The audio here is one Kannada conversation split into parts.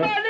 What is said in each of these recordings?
Amen.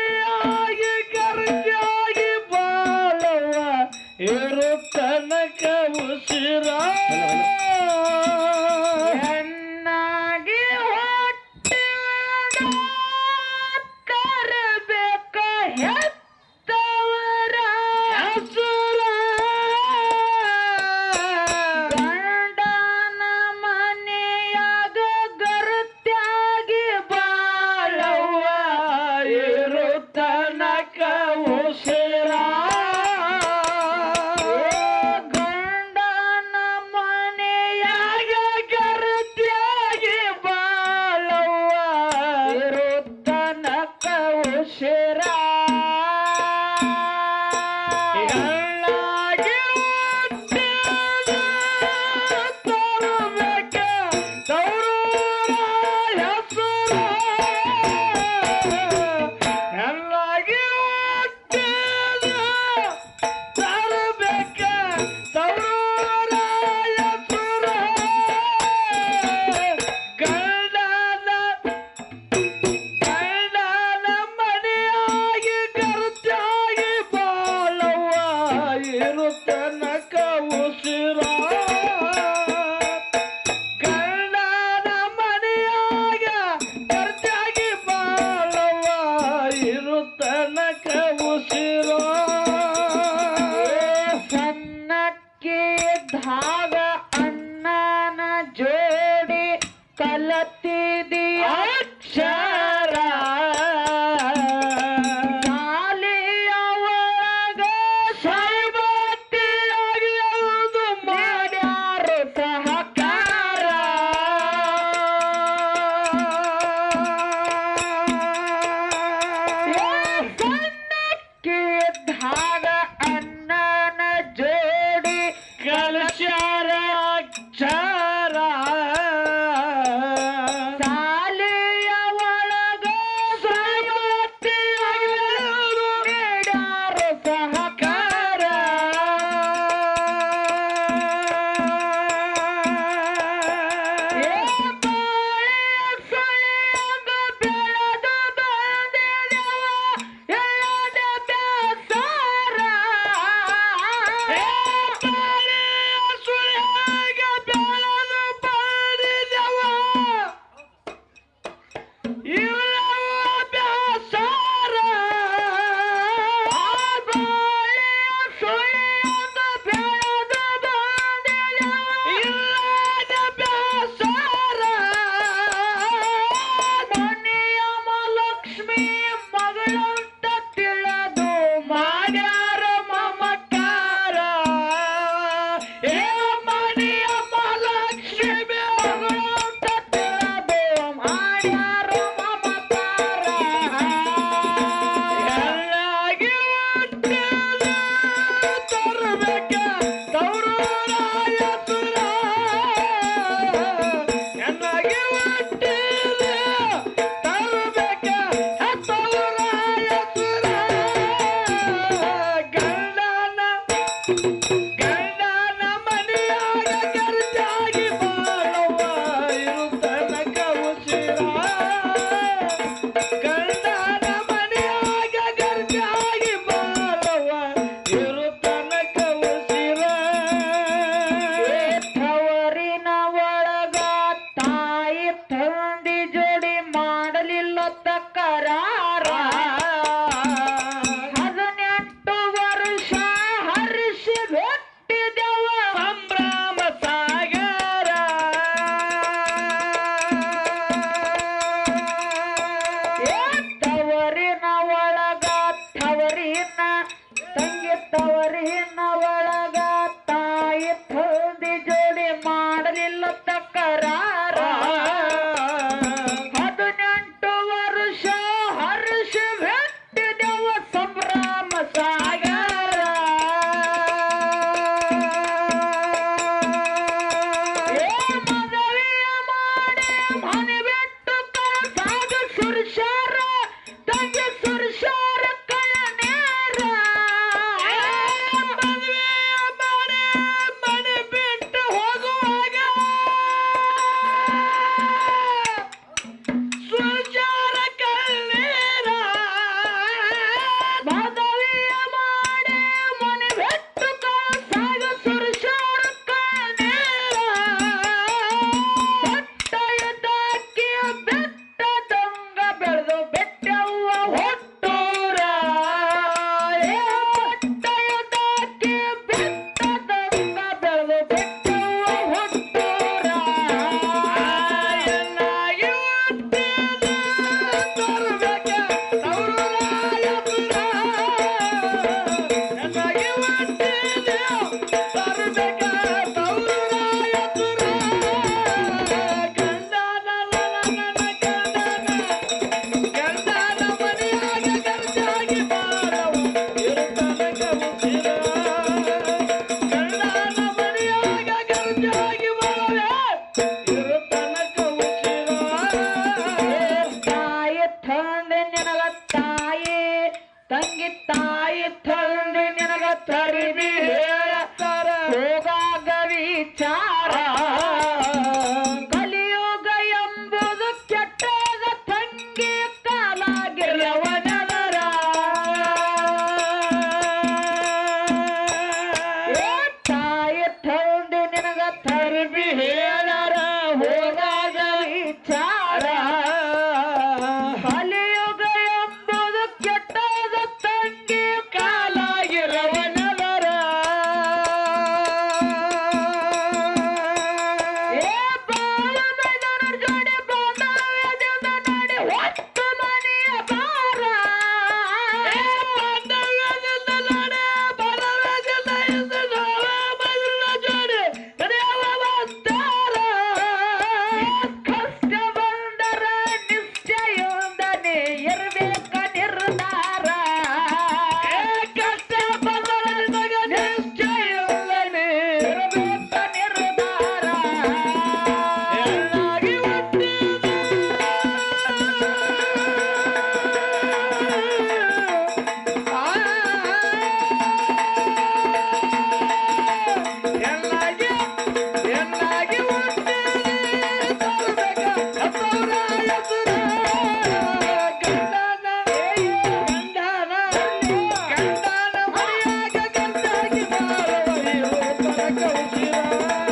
Thank you.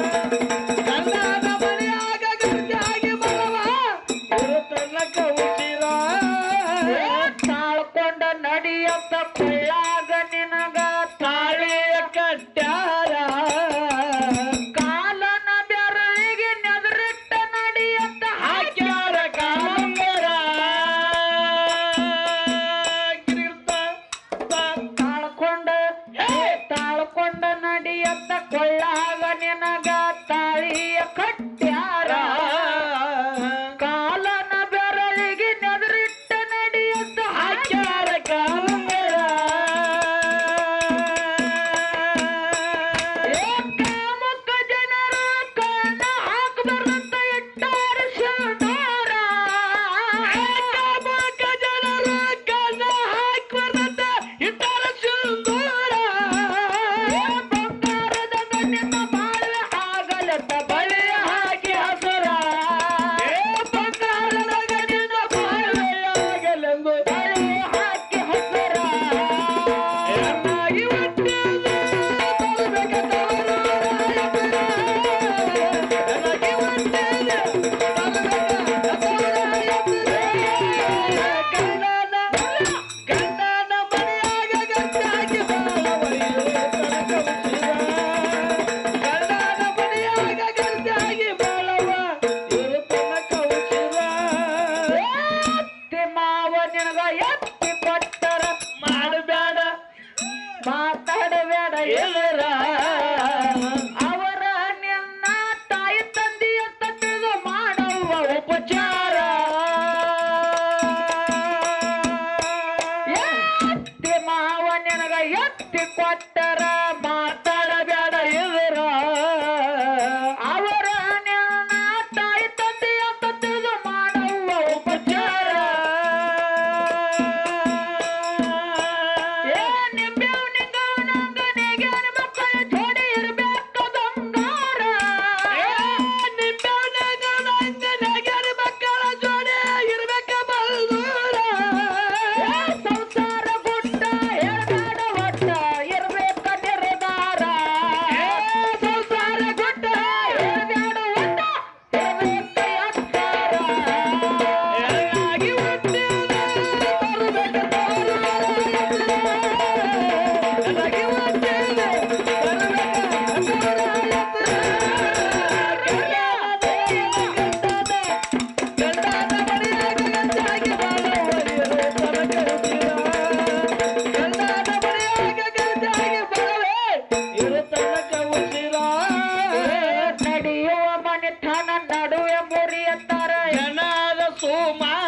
sou.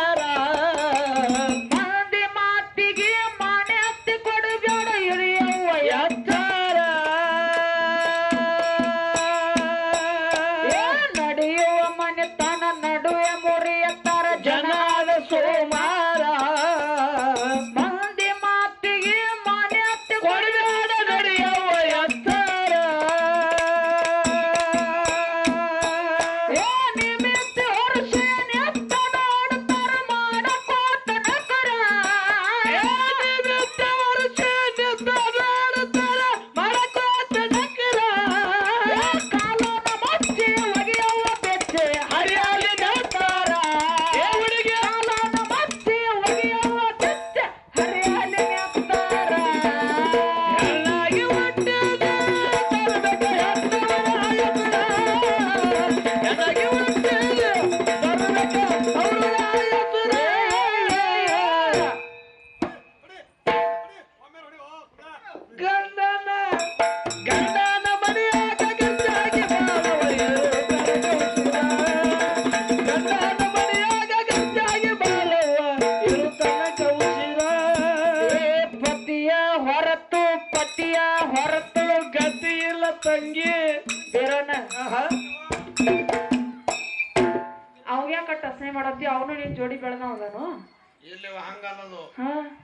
ಇಲ್ಲಿ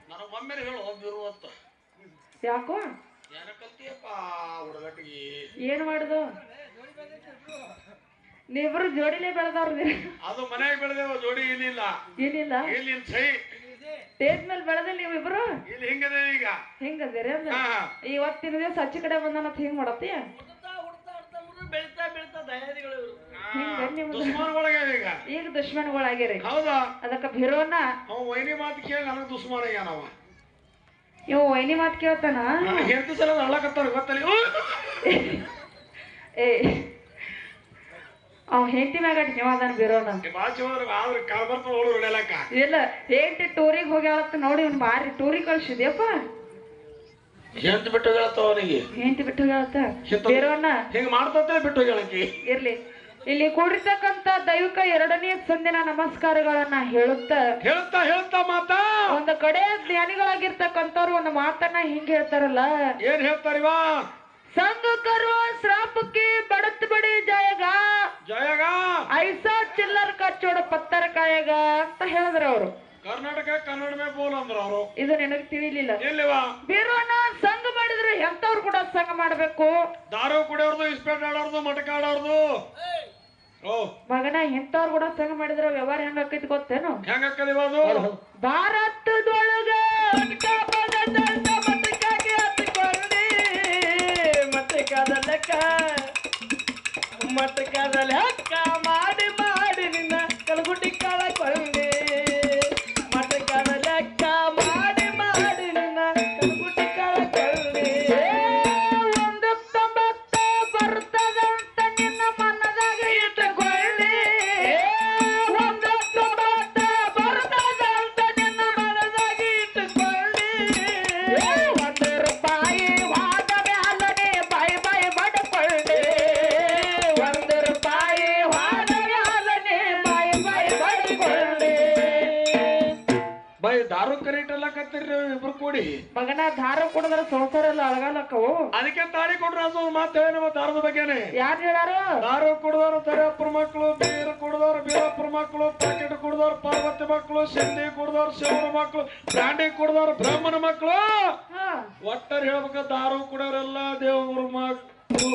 ನನಗೆ ಒಮ್ಮೆ ಹೇಳು ಬಿರುವಂತ ಯಾಕೋ? ಏನ ಕಲ್ತಿಯಪ್ಪ ಹುಡುಗಟ್ಟಿಗೆ? ಏನ್ ಮಾಡುದು? ನೀವಿಬ್ರು ಜೋಡಿಲೇ ಬೆಳೆದವ್ರದಿ ಅದು ಮನೆಯಾಗ ಬೆಳೆದೇವ ಜೋಡಿ ಇಲ್ಲಿಲ್ಲ. ಏನಿಲ್ಲ ಇಲ್ಲಿ ಸೈ. ಸ್ಟೇಜ್ ಮೇಲೆ ಬೆಳೆದಿಲ್ಲ ನೀವಿಬ್ರು? ಇಲ್ಲಿ ಹಿಂಗದೆ ಈಗ. ಹಿಂಗದಿರಿ ಅಂದ್ರೆ? ಇವತ್ತಿನ ದಿವಸ ಹಚ್ಚಿ ಕಡೆ ಬಂದನತ್ ಹಿಂಗ್ ಮಾಡತ್ತಿ ಬೆಳಿತಾ ಬೆಳಿತಾ ದಯಾದಿಗಳು ಹಿಂಗ ನಿಮ್ದು ದುಶ್ಮನ್ಗಳಾಗ ಈಗ. ಈಗ ದುಶ್ಮನ್ಗಳಾಗಿರಿ ಹೌದಾ? ಅದಕ್ಕ ಭಿರೋನ ಅವ ವೈನಿ ಮಾತು ಕೇಳಿ ನನಗೆ ದುಶ್ಮನ ಆಗ್ಯಾನವ ಇವ್ ವೈನಿ ಮಾತು ಕೇಳ್ತಾನ? ಹೆಂಡತಿ ಸಲ ಅಳ್ಳಕತ್ತಾರ ಗೊತ್ತಲ್ಲ. ಏ ಅವ್ ಹೆಂಡತಿ ಮ್ಯಾಗ ನೀವಾದನ ಬಿರೋನ ಆದ್ರೆ ಹೊಡೆಯಲಕ್ಕ ಇಲ್ಲ ಹೆಂಡತಿ ಟೂರಿಗೆ ಹೋಗ್ಯಾಳತ್ತ ನೋಡಿ ಇವ್ನು ಬಾರಿ ಟೂರಿಗೆ ಕಳ್ಸಿದ್ಯಪ್ಪ. ಹೆಂಡತಿ ಬಿಟ್ಟು ಹೋಗ್ಯಾಳತ್ತ ಅವನಿಗೆ. ಹೆಂಡತಿ ಬಿಟ್ಟು ಹೋಗ್ಯಾಳತ್ತ ಬಿರೋನ ಹಿಂಗ ಮಾಡ್ತಾ ಬಿಟ್ಟು ಹೋಗ್ಯಾಳಕಿ ಇರ್ಲಿ. ಇಲ್ಲಿ ಕೂಡಿರ್ತಕ್ಕಂತ ದೈವಿಕ ಎರಡನೇ ಸಂದಿನ ನಮಸ್ಕಾರಗಳನ್ನ ಹೇಳುತ್ತ ಹೇಳ್ತಾ ಹೇಳ್ತಾ ಮಾತಾ. ಒಂದು ಕಡೆ ಜ್ಞಾನಿಗಳಾಗಿರ್ತಕ್ಕಂಥವ್ರು ಒಂದು ಮಾತನ್ನ ಹಿಂಗ್ ಹೇಳ್ತಾರಲ್ಲ ಏನ್ ಹೇಳ್ತಾರಿವಾ ಸಂಘ ಕರುವ ಶ್ರಾಪಕ್ಕೆ ಬಡತ್ ಬಡಿ ಜಯಗ. ಜಯಗ. ಐಸಾ ಚಿಲ್ಲರ್ ಕಚ್ಚೋಡ ಪತ್ತರ ಕಾಯಗ ಅಂತ ಹೇಳಿದ್ರು ಅವರು. ಕರ್ನಾಟಕ ಕನ್ನಡ ಮೇ ಬೋಲ್ ಅಂದ್ರ ಅವರು. ಇದು ನಿನಗೆ ತಿಳಿಲಿಲ್ಲ. ಬೀರೋಣ ಬೇರೋಣ ಸಂಘ ಮಾಡಿದ್ರೆ ಎಂತವ್ರು ಕೂಡ ಸಂಘ ಮಾಡ್ಬೇಕು? ದಾರು ಕುಡಿಯೋರ್ದು ಇಸ್ಪೇಟ್ ಆಡೋರ್ದು ಮಟಕ ಆಡೋರ್ದು. ಮಗನ ಎಂತವ್ರು ಕೂಡ ಸಂಘ ಮಾಡಿದ್ರೆ ವ್ಯವಹಾರ ಹೆಂಗ ಆಕೈತಿ ಗೊತ್ತೇನು? ಹೆಂಗ ಭಾರತದೊಳಗ ಮಗನ ದಾರ ಕುಡಿದ್ರ ಸಂಸಾರ ಎಲ್ಲ ಅಳಗಾಲಕ್ಕವು? ಅದಕ್ಕೆ ತಾಳಿ ಕೊಡ್ರ ಅದು ನಮ್ಮ ದಾರದ ಬಗ್ಗೆನೆ. ಯಾರು ಹೇಳಾರು ದಾರು ಕುಡ್ದವ್ರು ತರೆಯಪ್ಪರ ಮಕ್ಕಳು ಬೀರು ಕುಡ್ದವ್ರು ಬೀರಪ್ಪರ ಮಕ್ಕಳು ಪ್ಯಾಕೆಟ್ ಕುಡ್ದವ್ರು ಪಾರ್ವತಿ ಮಕ್ಕಳು ಸಿಂಧಿ ಕುಡ್ದವ್ರು ಶಿವನ ಮಕ್ಕಳು ಬ್ರಾಂಡಿ ಕುಡ್ದವ್ರು ಬ್ರಾಹ್ಮಣ ಮಕ್ಕಳು. ಹಾ. ಒಟ್ಟಾರೆ ಹೇಳ್ಬೇಕ ದಾರು ಕುಡೋರೆಲ್ಲ ದೇವ್ರ ಮಕ್ಕಳು.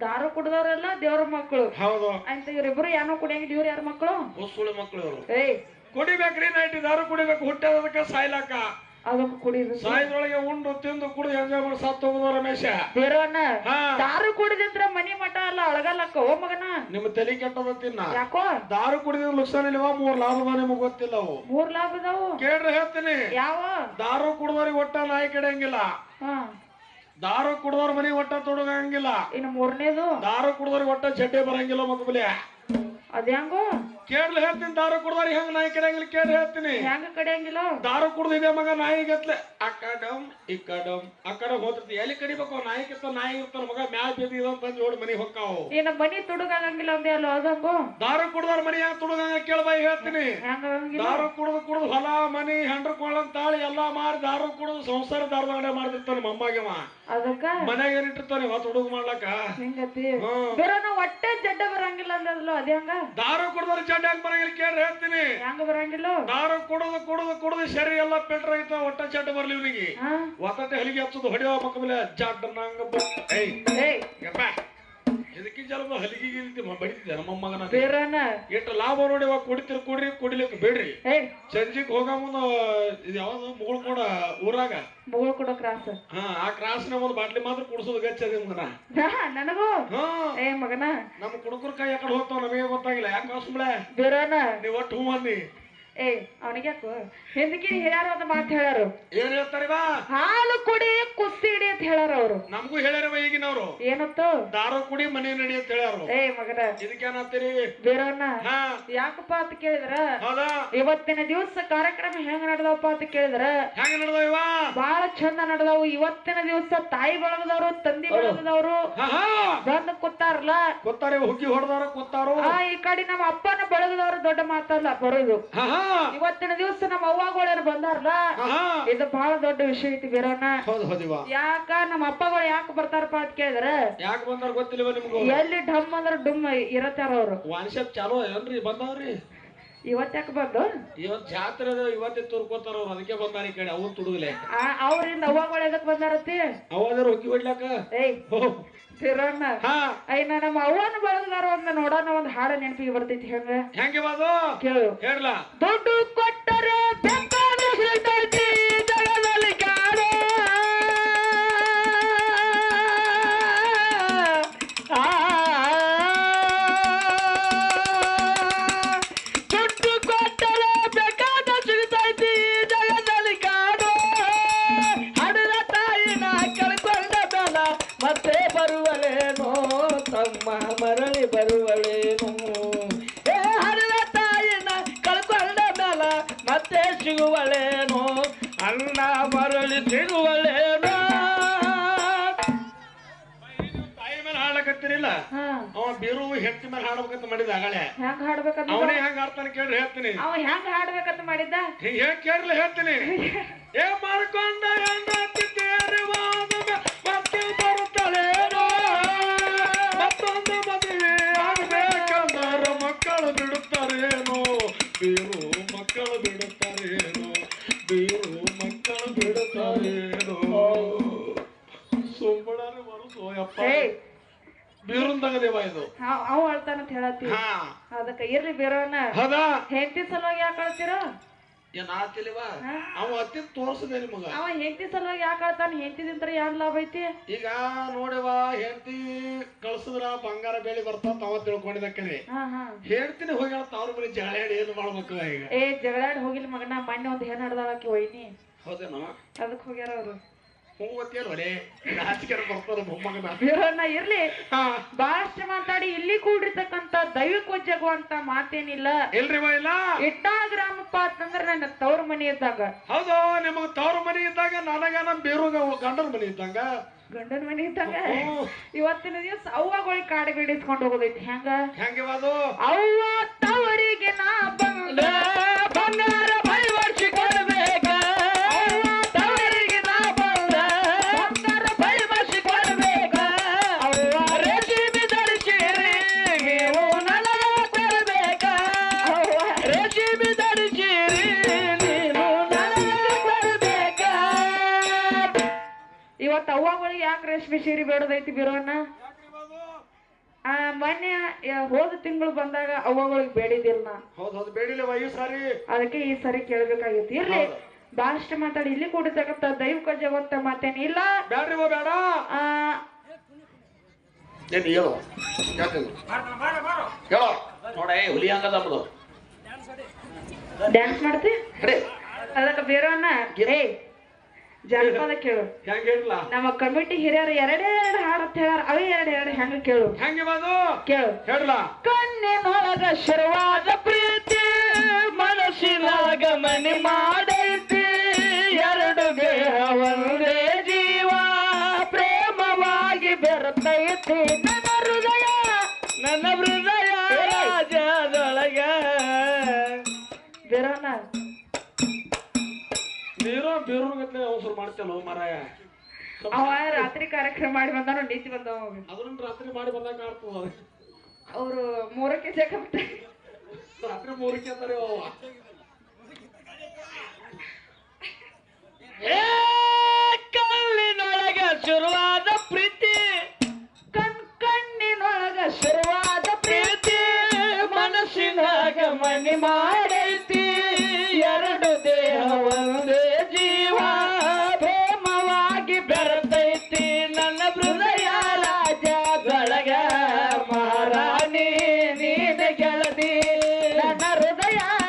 ದಾರು ಕುಡ್ದವ್ರೆಲ್ಲ ದೇವ್ರ ಮಕ್ಕಳು. ಹೌದು. ಅಂತ ಇವ್ರಿಬ್ರು ಏನೋ ಕುಡಿಯಂಗಿಲ್ಲ ಇವ್ರು ಯಾರ ಮಕ್ಕಳು? ಮಕ್ಕಳು ಏಯ್. ಕುಡಿಬೇಕ್ರಿ ನೈಟ್ ದಾರು ಕುಡಿಬೇಕು ಹುಟ್ಟೋದಕ್ಕ ಸಾಯ್ಲಾಕ. ಅದಕ್ಕೆ ಕುಡಿದು ಸಾಯದ್ರೊಳಗೆ ಉಂಡು ತಿಂದು ಕುಡಿದು ಎಂಜಾಯ್ ಮಾಡಿ ಸತ್ತು ಹೋಗೋದು ರಮೇಶ ಬೇರೋನ ದಾರು ಕುಡಿದಿದ್ರ ಮನಿ ಮಠ ಅಲ್ಲ ಅಳಗಲ್ಲಕ್ಕ ಓ ಮಗನ? ನಿಮ್ಮ ತಲೆ ಕೆಟ್ಟದ ತಿನ್ನ. ಯಾಕೋ? ದಾರು ಕುಡಿದ್ರೆ ಲುಕ್ಸಾನ್ ಇಲ್ವಾ? ಮೂರ್ ಲಾಭದ ನಿಮಗ್ ಗೊತ್ತಿಲ್ಲ ಅವು. ಮೂರ್ ಲಾಭ ಅದಾವು? ಕೇಳ್ರಿ ಹೇಳ್ತೀನಿ. ಯಾವ? ದಾರು ಕುಡ್ದವ್ರಿಗೆ ಒಟ್ಟ ನಾಯಿ ಕೆಡಂಗಿಲ್ಲ ಹಾ. ದಾರು ಕುಡಿದವ್ರ ಮನೆ ಒಟ್ಟ ತೊಡಗಂಗಿಲ್ಲ. ಇನ್ನು ಮೂರನೇದು? ದಾರು ಕುಡ್ದವ್ರಿಗೆ ಒಟ್ಟ ಚಡ್ಡೆ ಬರಂಗಿಲ್ಲ ಮಗಬಲಿ ಅದ್ಯಾಂಗೋ? ಕೇಳ್ಲಿ ಹೇಳ್ತೀನಿ ದಾರು ಕುಡ್ದಾರಿ ಹೆಂಗ್ ನಾಯಿ ಕಡೆಯಂಗಿಲ್ಲ ಕೇಳಿ ಹೇಳ್ತೀನಿ. ಹೆಂಗ ಕಡೆಯಂಗಿಲ್ಲ? ದಾರು ಕುಡ್ದಿದೆ ಮಗ ನಾಯಿ ಗತ್ಲೆ ಆ ಕಡಮ್ ಈ ಕಡಮ್ ಆ ಕಡೆ ಹೋಗ್ತಿರ್ತಿ ಎಲ್ಲಿ ಕಡಿಬೇಕು? ನಾಯಿ ಕಿತ್ತ ನಾಯಿ ಇರ್ತಾನ ಮಗ ಮ್ಯಾಲ ಬಿದ್ದಿದ ಅಂತ ಜೋಡಿ ಮನಿ ಹೊಕ್ಕಾವು. ಏನ ಮನಿ ತುಡುಗಾಗಂಗಿಲ್ಲ ಅಂದೆ ಅಲ್ಲ ಅದಕ್ಕೂ ದಾರು ಕುಡ್ದಾರ ಮನಿ ಹೆಂಗ್ ತುಡುಗಂಗ ಕೇಳ್ಬಾಯಿ ಹೇಳ್ತೀನಿ. ದಾರು ಕುಡ್ದು ಕುಡ್ದು ಹೊಲ ಮನಿ ಹೆಂಡ್ರ ಕೊಳ್ಳಂತಾಳಿ ಎಲ್ಲಾ ಮಾರಿ ದಾರು ಕುಡ್ದು ಸಂಸಾರ ದಾರದಂಗಡೆ ಮಾಡ್ತಿರ್ತಾನೆ ಮಮ್ಮಾಗೆವ ಅದಕ್ಕ? ಮನ್ಯಾಗ ಏನಿಟ್ಟಿರ್ತಾನೆ ಇವತ್ತು ಹುಡುಗ ಮಾಡ್ಲಕ್ಕ? ಹಿಂಗತಿ ಹ್ಮ್. ಬೇರೆ ಒಟ್ಟೆ ಜಡ್ಡ ಬರಂಗಿಲ್ಲ ಅಂದ್ರೆ ಅದೇ ಹಂಗ? ದಾರು ಕುಡ್ದವ್ರ ಹೆಂಗ್ ಬರಂಗಿಲ್ಲ? ಕೇಳ್ರಿ ಹೇಳ್ತೀನಿ. ಹೆಂಗ ಬರಂಗಿಲ್ಲ? ದಾರು ಕುಡದು ಕುಡದು ಕುಡದು ಶರೀರ ಎಲ್ಲ ಪೆಟ್ರ ಐತ ಒಟ್ಟ ಚಟ್ ಬರ್ಲಿ ಇವನಿಗೆ. ಹಾ. ಒತ್ತಟ್ಟೆ ಹಲಿಗೆ ಹಚ್ಚೋದು ಹೊಡೆಯೋ ಮಕ್ಕ ಮೇಲೆ ಜಡ್ಡ ನಂಗ ಬ- ಏಯ್ ಏಯ್. ಯಪ್ಪ. ಇದಕ್ಕೆ ಜಲಮ ಹಲಿಗೆ ಬಡಿತಿದ್ದೆ ನಮ್ಮ ಮಗನ ಬೇರೆನ? ಎಷ್ಟು ಲಾಭ ನೋಡಿ ಇವಾಗ ಕುಡಿತಿರ್ ಕುಡ್ರಿ ಕುಡಿಲಿಕ್ಕೆ ಬೇಡ್ರಿ. ಸಂಜಿಗ್ ಹೋಗ ಮುಂದ ಇದು ಯಾವ್ದು ಮುಗುಳ್ ಕೂಡ ಊರಾಗ. ಮುಗುಳ್ ಕೂಡ ಕ್ರಾಸ್. ಹಾ ಆ ಕ್ರಾಸ್ನ ಒಂದು ಬಾಟ್ಲಿ ಮಾತ್ರ ಕುಡಿಸೋದು ಗಚ್ಚದ ಮಗನ. ನನಗೂ? ಏ ಮಗನ? ನಮ್ಮ ಕುಡುಕರ ಕೈ ಯಾಕಡೆ ಹೋಗ್ತಾವ ನಮಗೆ ಗೊತ್ತಾಗಿಲ್ಲ. ಯಾಕೆ ಕಾಸುಂಬ್ಳೆ? ಬೇರೆನ? ನೀವ್ ಒಟ್ಟು ಹೂ ಅಂದಿ ಏ ಅವನಿಗೆ ಯಾಕೋ? ಹಿಂದಕ್ಕೆ ಹೇಳ್ಯಾರ ಅಂತ ಮಾತು ಹೇಳ್ಯಾರು. ಏನ್ ಹೇಳ್ತಾರೆ ಬಾ? ಹಾಲು ಕುಡಿ ಕುಸ್ತಿ ಹಿಡಿ ಅಂತ ಹೇಳ್ಯಾರ ಅವರು. ನಮಗೂ ಹೇಳ್ಯಾರವ ಈಗಿನವ್ರು. ಏನತ್ತು ದಾರು ಕುಡಿ ಮನೆ ನಡಿ ಅಂತ ಹೇಳ್ಯಾರು. ಏ ಮಗನ. ಇದಕ್ಕೇನಾಗ್ತೀರಿ? ಬೇರವನ್ನ ಹಾ. ಯಾಕಪ್ಪ ಅಂತ ಕೇಳಿದ್ರ? ಇವತ್ತಿನ ದಿವಸ ಕಾರ್ಯಕ್ರಮ ಹೆಂಗ್ ನಡೆದವಪ್ಪ ಅಂತ ಕೇಳಿದ್ರ? ಹೆಂಗ ನಡೆದವ ಬಾಳ ಬಹಳ ಚಂದ ನಡೆದವು. ಇವತ್ತಿನ ದಿವಸ ತಾಯಿ ಬಳಗದವರು ತಂದಿ ಬಳಗದವರು. ಬಂದು ಕೂತಾರಲ್ಲ ಕೊತ್ತಾರೆ ಹುಗ್ಗಿ ಹೊಡೆದಾರ ಕೊತ್ತಾರೋ ಆ ಈ ಕಡೆ ನಮ್ಮ ಅಪ್ಪನ ಬಳಗದವರು ದೊಡ್ಡ ಮಾತಲ್ಲ ಬರೋದು. ಇವತ್ತಿನ ದಿವಸ ನಮ್ಮ ಅವ್ವಗಳೇನು ಬಂದಾರಲ್ಲ? ಇದು ಬಹಳ ದೊಡ್ಡ ವಿಷಯ ಐತಿ ಬೀರಣ್ಣ ಹೌದು ಹೌದಿವ ಯಾಕ ನಮ್ಮ ಅಪ್ಪಗಳು ಯಾಕೆ ಬರ್ತಾರಪ್ಪ ಅಂತ ಕೇಳಿದ್ರೆ ಯಾಕೆ ಬಂದಾರ ಗೊತ್ತಿಲ್ವ ನಿಮ್ಗೆ? ಎಲ್ಲಿ ಢಮ್ ಅಂದ್ರೆ ಡುಮ್ ಇರತ್ತಾರ ಅವ್ರು. ವಾನ್ಶಪ್ ಚಾಲೋ ಏನ್ರಿ ಬಂದವ್ರಿ? ಇವತ್ ಯಾಕೆ ಬಂದು? ಇವತ್ ಜಾತ್ರೆ ಇವತ್ತೇ ತುರ್ಕೋತಾರ ಅವ್ರು. ಅದಕ್ಕೆ ಬಂದಾರ ಈ ಕಡೆ. ಅವ್ರು ತುಡುಗಲೆ. ಆ ಅವ್ರಿಂದ ಅವಾಗ ಎದಕ್ ಬಂದಾರತಿ ಅವಾದ್ರ ಹುಗ್ಗಿ ಬಿಡ್ಲಾಕ? ಏಯ್ ತಿರಣ್ಣ. ಐನ ನಮ್ಮ ಅವ್ವನ ಬಳಗದಾರ ಒಂದ್ ನೋಡೋಣ ಒಂದ್ ಹಾಡ ನೆನಪಿಗೆ ಬರ್ತೈತಿ ಹೆಂಗ? ಹೆಂಗೆ ಬಾದು? ಕೇಳು. ಹೇಳ್ಲಾ. ದುಡ್ಡು ಕೊಟ್ಟರೆ ಬೇಕಾದ ಸಿಗ್ತೈತಿ ಕೇರ್ಲಿ ಹೇಳ್ತೀನಿ? ಏ ಮಾಡ್ಕೊಂಡ ಮತ್ತೊಂದು ಮದುವೆ ಆಗ್ಬೇಕಂದಾರ ಮಕ್ಕಳು ಬಿಡುತ್ತಾರೇನೋ ಬೀರು ಮಕ್ಕಳು ಬಿಡುತ್ತಾರೇನೋ ಬೀರು ಮಕ್ಕಳು ಬಿಡುತ್ತಾರೇನೋ ಸುಮ್ಮನೆ ಬರುತ್ತೋ ಯಪ್ಪ ಏಯ್ ಬೀರುಂದಾಗದೇವ ಇದು. ಅವ್- ಅಳ್ತಾನಂತ ಹೇಳತ್ತಿ. ಅದಕ್ಕ ಇರ್ಲಿ ಬೇರೋನ ಹೆಂಡತಿ ಸಲುವಾಗಿ ಯಾಕೆ ಅಳ್ತೀರ? ಏನ್ ಆತಿಲ್ವಾ? ಅವ ಅತ್ತಿ ತೋರ್ಸದೆ ನಿಮಗ. ಅವ ಹೆಂಡತಿ ಸಲುವಾಗಿ ಯಾಕೆ ಅಳ್ತಾನ ಹೆಂಡತಿದಿಂತ್ರ ಏನ್ ಲಾಭ ಐತಿ? ಈಗ ನೋಡಿವ ಹೆಂಡತಿ ಕಳ್ಸಿದ್ರ ಬಂಗಾರ ಬೆಳಿ ಬರ್ತಾ ತಾವ ತಿಳ್ಕೊಂಡಿದ್ದಕ್ಕನೆ ಹೇಳ್ತೀನಿ ಹೋಗ್ಯಾಳ ತವ್ರ ಮನೆ ಜಗಳ ಹೇಳಿ ಏನ್ ಮಾಡ್ಬೇಕು ಈಗ? ಏ ಜಗಳಾಡಿ ಹೋಗಿಲ್ಲ ಮಗನ ಮೊನ್ನೆ ಒಂದ್ ಏನ್ ಹಡ್ದಾಳ ಆಕಿ ಒಯ್ನಿ ಹೌದೇನೋ? ಅದಕ್ ಹೋಗ್ಯಾರ ಅವ್ರು. ಇರ್ಲಿ. ಬಹಳಷ್ಟು ಮಾತಾಡಿ ಇಲ್ಲಿ ಕೂಡಿರ್ತಕ್ಕಂತ ದೈವಿಕ ಅಂತ ಮಾತೇನಿಲ್ಲ. ಎಲ್ರಿ ಇಲ್ಲ ಇಟ್ಟ ಗ್ರಾಮಪ್ಪ ಅಂತಂದ್ರ ನನ್ನ ತವ್ರ ಮನೆ ಇದ್ದಾಗ. ಹೌದು ನಿಮಗ್ ತವ್ರ ಮನೆ ಇದ್ದಾಗ ನನಗ ನಮ್ ಬೇರುಗ ಗಂಡನ ಮನೆ ಇದ್ದಂಗ? ಗಂಡನ ಮನಿ ಇದ್ದಾಗ? ಇವತ್ತಿನ ದಿವಸ ಅವ್ವಗಳಿಗೆ ಕಾಡು ಬಿಡಿಸ್ಕೊಂಡು ಹೋಗೋದೈತಿ ಹೆಂಗ? ಹೆಂಗೆ ಅದು? ಅವ್ವ ತವರಿಗೆ ನಾ ಬಂದ ಲಕ್ಷ್ಮಿ ಸೀರೆ ಬೇಡದೈತಿ ಬಿರೋನ ಆ ಮೊನ್ನೆ ಹೋದ ತಿಂಗಳು ಬಂದಾಗ ಅವ್ವಗಳಿಗೆ ಬೇಡಿದಿಲ್ಲ ಅದಕ್ಕೆ ಈ ಸರಿ ಕೇಳ್ಬೇಕಾಗಿತ್ತು. ಇರ್ಲಿ ಬಹಳಷ್ಟು ಮಾತಾಡಿ ಇಲ್ಲಿ ಕೂಡ ದೈವಿಕ ಜಗತ್ತ ಮಾತೇನು ಇಲ್ಲ. ಹೇಳೋ? ಡ್ಯಾನ್ಸ್ ಮಾಡ್ತಿ? ಅದಕ್ಕೆ ಬೇರೆ ಏಯ್ ಜಾನಪದ ಕೇಳು. ಹೆಂಗ ನಮ್ಮ ಕಮಿಟಿ ಹಿರಿಯರು ಎರಡೇ ಎರಡು ಹಾಡು ಅಂತ ಹೇಳ ಅವೇ ಎರಡು ಎರಡು ಹೆಂಗ ಕೇಳು. ಹೆಂಗೆ ಬಾದು ಕೇಳು. ಹೇಳ ಕಣ್ಣಿನೊಳಗ ಶುರುವಾದ ಪ್ರೀತಿ ಮನಸ್ಸಿನಾಗ ಮನೆ ಮಾಡೈತಿ. ಎರಡು ದೇಹ ನೀರು ಬೀರು ಗತ್ಲೆ ಅವಸರ ಮಾಡ್ತೇನೋ ಮಾರಾಯ. ಅವ ರಾತ್ರಿ ಕಾರ್ಯಕ್ರಮ ಮಾಡಿ ಬಂದಾನು ನಿಂತು ಬಂದವ ಅದನ್ನ ರಾತ್ರಿ ಮಾಡಿ ಬಂದಾಗ ಕಾಣ್ತದ ಅವರು ಮೂರಕ್ಕೆ ಸಿಕ್ಕಾಬಿಟ್ಟ ರಾತ್ರಿ ಮೂರಕ್ಕೆ ಅಂತಾರೆ ಅವ. ಕಣ್ಣಿನೊಳಗ ಶುರುವಾದ ಪ್ರೀತಿ. ಕಣ್ ಕಣ್ಣಿನೊಳಗ ಶುರುವಾದ 别人。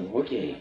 William Wookie.